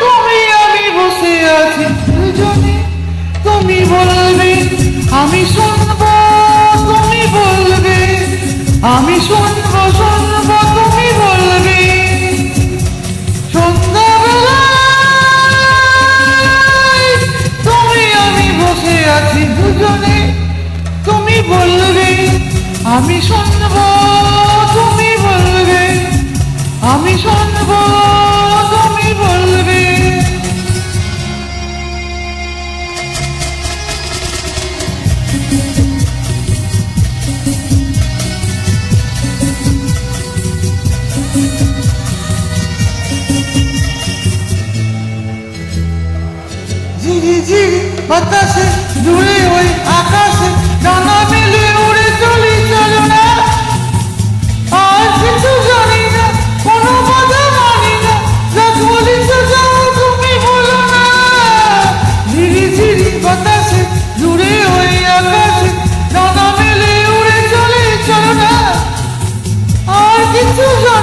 তুমি আমি বসে আছি তুমি বলবে, আমি শুনব, তুমি বলবে। আমি তুমি তুমি আমি বসে আছি দুজনে। তুমি আমি শুনব। আমি শুনব তুমি বলবে। ঝিরি ঝিরি বাতাসে দূরে ওই আকাশে। into your